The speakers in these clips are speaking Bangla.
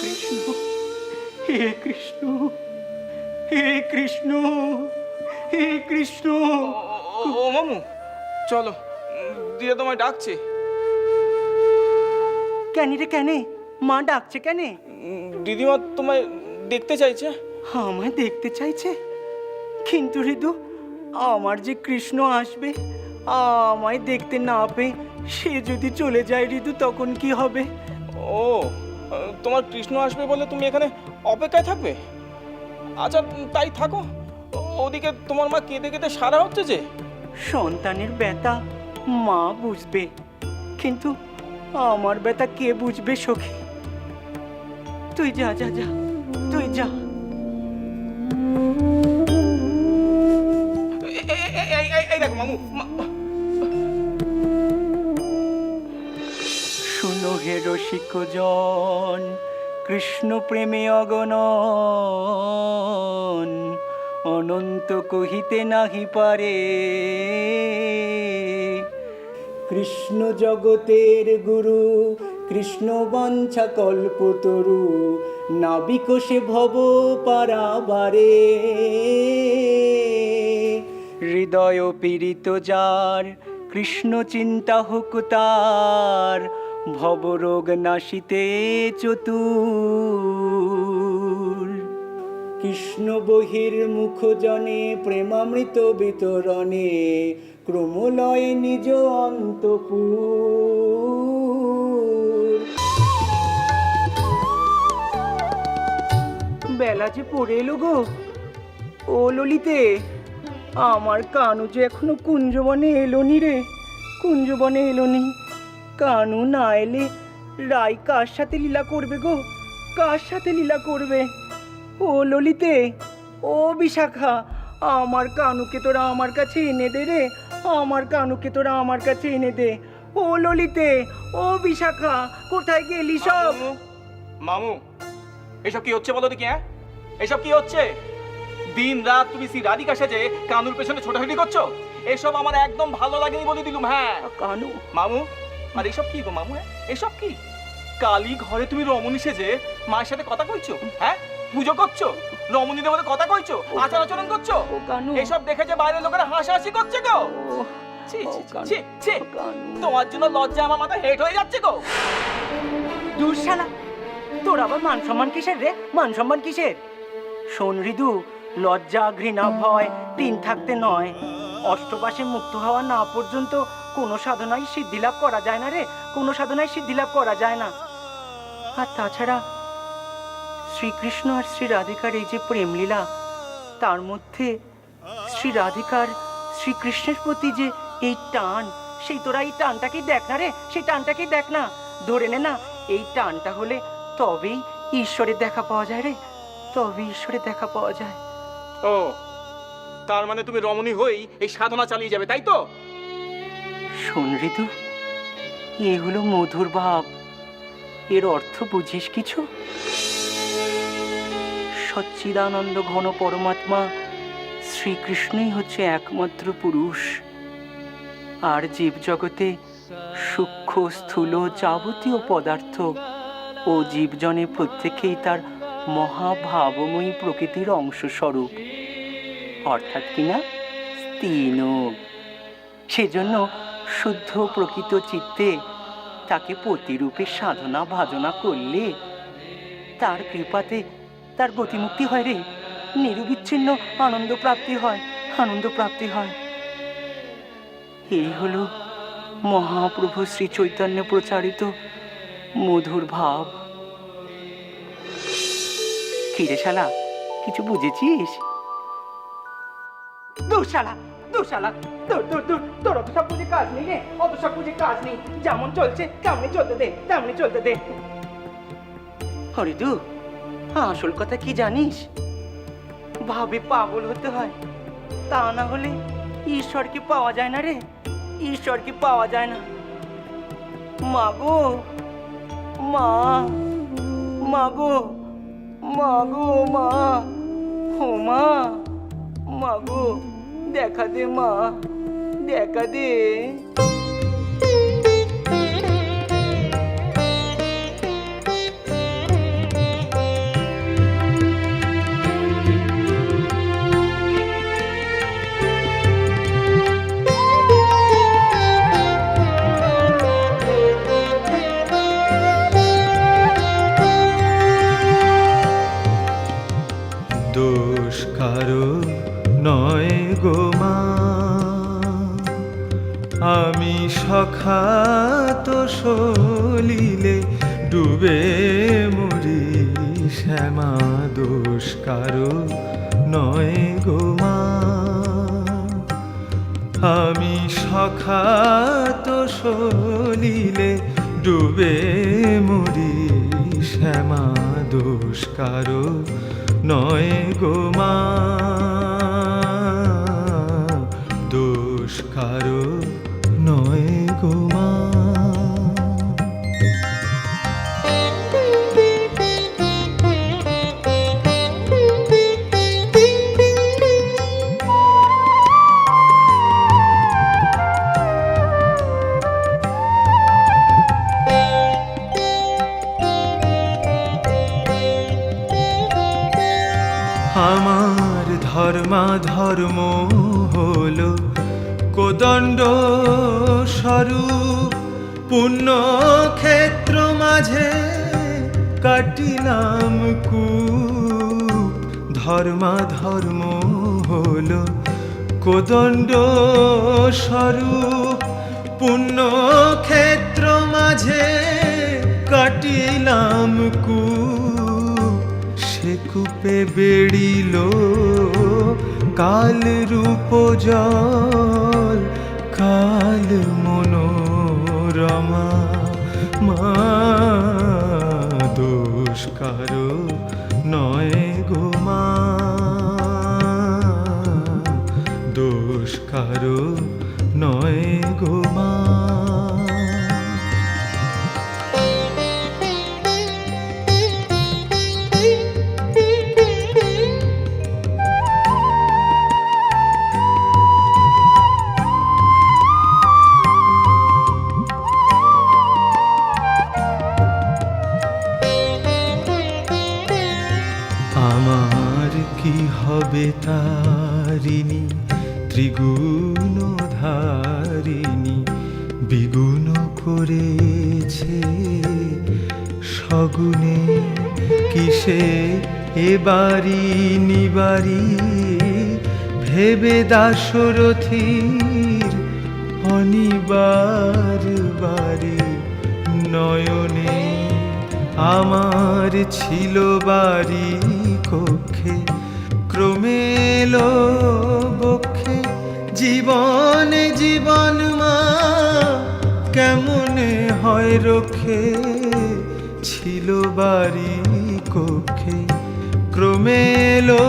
কৃষ্ণ হে কৃষ্ণ হে কৃষ্ণ হে কৃষ্ণ। ও মামু চলো দিদা তোমায় ডাকছে। কেন রে কেন? মা ডাকছে কেন? দিদিমা তোমায় দেখতে চাইছে। আমায় দেখতে চাইছে? কিন্তু ঋতু আমার যে কৃষ্ণ আসবে আমায় দেখতে না পেয়ে সে যদি চলে যায় ঋতু তখন কি হবে? ও তোমার কৃষ্ণ আসবে বলে তুমি এখানে অপেক্ষায় থাকবে? আচ্ছা তাই থাকো। ওদিকে তোমার মা কেঁদে কেঁদে সারা হচ্ছে যে। সন্তানের ব্যথা মা বুঝবে কিন্তু আমার ব্যথা কে বুঝবে সখী? তুই যা যা যা তুই যা। এই- এই দেখো মামু মা- শুনো হে রসিক জন কৃষ্ণ প্রেমে অগণন, অনন্ত কহিতে নাহি পারে। কৃষ্ণ জগতের গুরু, কৃষ্ণ বাঞ্ছা কল্পতরু নাবিকোষে ভব পারাবারে। হৃদয় পীড়িত যার, কৃষ্ণ চিন্তা হোক তার ভবরোগ নাশিতে চতুর। কৃষ্ণ বহির মুখ জনে প্রেমামৃত বিতরণে ক্রমলয় নিজ অন্তপুর। বেলা যে পড়ে এলো গো। ও ললিতে, আমার কানু যে এখনও কুঞ্জবনে এলো নি রে। কুঞ্জবনে এলো নি। কানু না এলে রাই কার সাথে লীলা করবে গো? কার সাথে লীলা করবে? ও ললিতে ও বিশাখা আমার কানুকে তোরা আমার কাছে এনে দে রে। আমার কানুকে তোরা আমার কাছে এনে দে। ও ললিতে ও বিশাখা কোথায় গেলি সব? মামু মামু এসব কি হচ্ছে বলো দেখি হ্যাঁ? এসব কি হচ্ছে? দিন রাত তুমি শ্রী রাধিকা সেজে কানুর পেছনে ছোটাছুটি করছ? এসব আমার একদম ভালো লাগেনি বলে দিলুম হ্যাঁ। কানু। মামু আর এসব কি গো মামু হ্যাঁ? এসব কি? কালী ঘরে তুমি রমণী সেজে মায়ের সাথে কথা কইছো হ্যাঁ? পুজো করছ রমণীদের মধ্যে কথা কইছো আচার আচরণ করছ? ও এসব দেখে যে বাইরের লোকেরা হাসাহাসি করছে গো। তোমার জন্য লজ্জা আমার মাথা হেট হয়ে যাচ্ছে গো। দূর শালা তোর আবার মান সম্মান কিসের রে? মান সম্মান কিসের? শোন হৃদু লজ্জা ঘৃণা ভয় তিন থাকতে নয়। অষ্টপাশে মুক্ত হওয়া না পর্যন্ত কোনো সাধনায় সিদ্ধি লাভ করা যায় না রে। কোনো সাধনায় সিদ্ধি লাভ করা যায় না। আর তাছাড়া শ্রীকৃষ্ণ আর শ্রী রাধিকার এই যে প্রেমলীলা, তার মধ্যে শ্রী রাধিকার শ্রীকৃষ্ণের প্রতি যে এই টান, সেই তোরা এই টানটাকেই দেখ না রে, সেই টানটাকেই দেখ না। ধরে নে না, এই টানটা হলে তবেই ঈশ্বরের দেখা পাওয়া যায় রে। তবে ঈশ্বরের দেখা পাওয়া যায়। ও, তার মানে তুমি রমণী হয়েই এই সাধনা চালিয়ে যাবে, তাই তো? শোন ঋতু এ হলো মধুর ভাব। এর অর্থ বুঝিস কিছু? সচ্চিদানন্দ ঘন পরমাত্মা শ্রীকৃষ্ণই হচ্ছে একমাত্র পুরুষ। আর জীবজগতে সূক্ষ্ম, স্থূল, যাবতীয় পদার্থ ও জীবজনে প্রত্যেকেই তার মহাভাবময়ী প্রকৃতির অংশস্বরূপ। অর্থাৎ কিনা স্তিনক সেজন্য শুদ্ধ প্রকৃত চিত্তে তাকে প্রতিরূপে সাধনা ভাজনা করলে তার কৃপাতে তার গতিমুক্তি হয় রে। নিরবিচ্ছিন্ন আনন্দ প্রাপ্তি হয়, আনন্দ প্রাপ্তি হয়। এই হলো মহাপ্রভু শ্রী চৈতন্য প্রচারিত মধুর ভাব। কিরে শালা, কিছু বুঝেছিস? দূর শালা দূর দূর দূর, তোর অত সব বুঝে কাজ নেই রে, অত সব বুঝে কাজ নেই। যেমন চলছে, তেমনি চলতে দে, তেমনি চলতে দে। হরিদু, আসল কথা কি জানিস? ভাবে পাগল হতে হয়। তা না হলে ঈশ্বরকে পাওয়া যায় না রে? ঈশ্বরকে পাওয়া যায় না? মা গো, মা মা গো মা গো, মা, ও মা মা দেখা দে মা। দেখা দে ডুবে মরি শ্যামা দোষ কারও নয় গোমা আমি সখাত সলিলে ডুবে মরি শ্যামা দোষ কারও নয় গো ধর্মা ধর্ম হলো কোদণ্ড স্বরূপ। পুণ্য ক্ষেত্র মাঝে কাটিলাম কু ধর্মা ধর্ম হল কোদণ্ড স্বরূপ। পুণ্য ক্ষেত্র মাঝে কাটিলাম সে কূপে বেড়িল কাল রূপ জল কাল মনোরমা। মা দোষ কারও নয় গো বিগুণ করেছে সগুণে কিসে এ বাড়ি নিবারি ভেবে দাসরথীর অনিবার বাড়ি নয়নে আমার ছিল বাড়ি কক্ষে। ক্রমে বক্ষে জীবন জীবন কেমনে হয় রক্ষে ছিল বাড়ি কক্ষে। ক্রমে এলো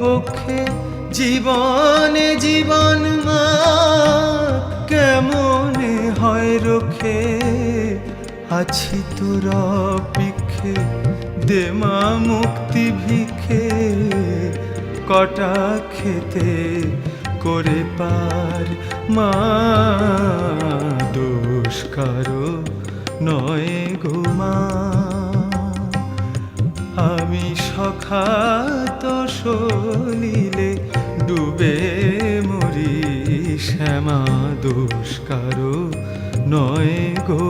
বক্ষে, জীবন জীবন মা, কেমনে হয় রক্ষে আছি তোর পিক্ষে দে মা মুক্তি ভিখে। কটা খেতে করে পার দোষ কারও নয় ঘুমা মা। আমি সখাত সলিলে ডুবে মরি শ্যামা দোষ নয় গো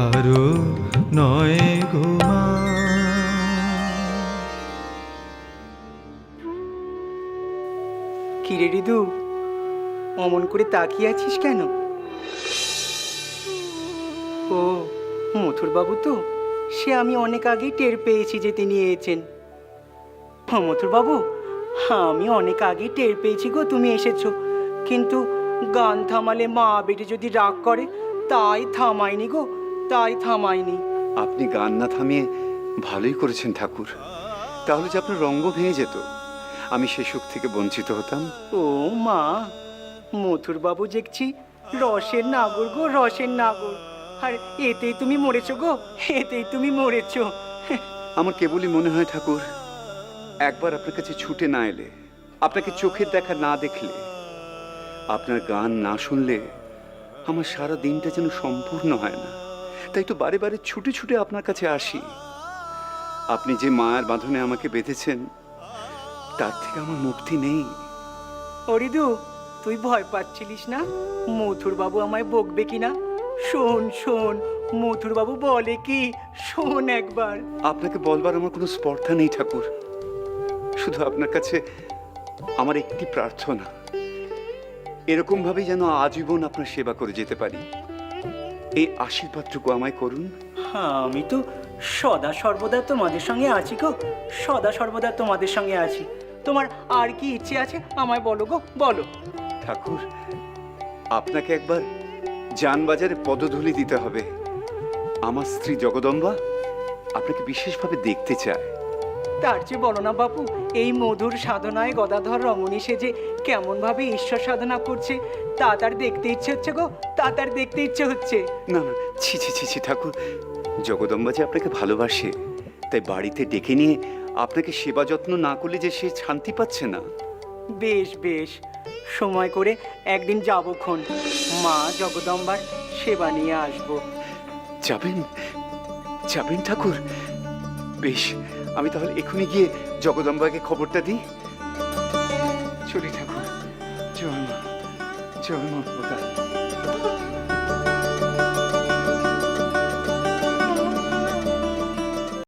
কারও নয় গো মা। কিরে রিদু? অমন করে তাকিয়ে আছিস কেন? ও মথুর বাবু তো? সে আমি অনেক আগেই টের পেয়েছি যে তিনি এসেছেন মথুর বাবু আমি অনেক আগেই টের পেয়েছি গো, তুমি এসেছ। কিন্তু গান থামালে মা বেটে যদি রাগ করে, তাই থামায়নি গো। তাই থামায়নি। আপনি গান না থামিয়ে ভালোই করেছেন ঠাকুর। তাহলে যে আপনার রঙ্গ ভেঙে যেত। আমি সে সুখ থেকে বঞ্চিত হতাম। ও মা মথুর বাবু দেখছি রসের নাগর গো রসের নাগর। আর এতেই তুমি মরেছো গো এতেই তুমি মরেছো। আমার কেবলই মনে হয় ঠাকুর একবার আপনার কাছে ছুটে না এলে আপনাকে চোখের দেখা না দেখলে আপনার গান না শুনলে আমার সারা দিনটা যেন সম্পূর্ণ হয় না। তাই তো বারে বারে ছুটে ছুটে আপনার কাছে আসি। আপনি যে মায়ের বাঁধনে আমাকে বেঁধেছেন তার থেকে আমার মুক্তি নেই। অরিদু তুই ভয় পাচ্ছিলিস না? মথুর বাবু আমায় বকবে কিনা? শোন শোন মথুরবাবু বলে কি? শোন একবার। আপনাকে বলবার আমার কোনো স্পর্ধা নেই ঠাকুর। শুধু আপনার কাছে আমার একটি প্রার্থনা। এরকম ভাবেই যেন আজীবন আপনার সেবা করে যেতে পারি। এই আশীর্বাদটুকু আমায় করুন। হ্যাঁ, আমি তো সদা সর্বদা তোমাদের সঙ্গে আছি গো। সদা সর্বদা তোমাদের সঙ্গে আছি। তোমার আর কি ইচ্ছে আছে আমায় বলো গো বলো। ঠাকুর আপনাকে একবার যানবাজারে পদধূলি দিতে হবে। আমার স্ত্রী জগদম্বা আপনাকে বিশেষভাবে দেখতে চায়। তার চেয়ে বলো না বাপু এই মধুর সাধনায় গদাধর রমণী সেজে কেমনভাবে ঈশ্বর সাধনা করছে তা তার দেখতে ইচ্ছে হচ্ছে গো তা তার দেখতে ইচ্ছে হচ্ছে। না না ছি ছি ছি ছি ঠাকুর জগদম্বা যে আপনাকে ভালোবাসে তাই বাড়িতে ডেকে নিয়ে আপনাকে সেবা যত্ন না করলে যে সে শান্তি পাচ্ছে না। বেশ বেশ সময় করে একদিন যাব খন মা জগদম্বার সেবা নিয়ে আসব। যাবেন যাবেন ঠাকুর বেশ। আমি তাহলে এখনই গিয়ে জগদম্বাকে খবরটা দিই? চলি ঠাকুর। জয় মা। জয় মা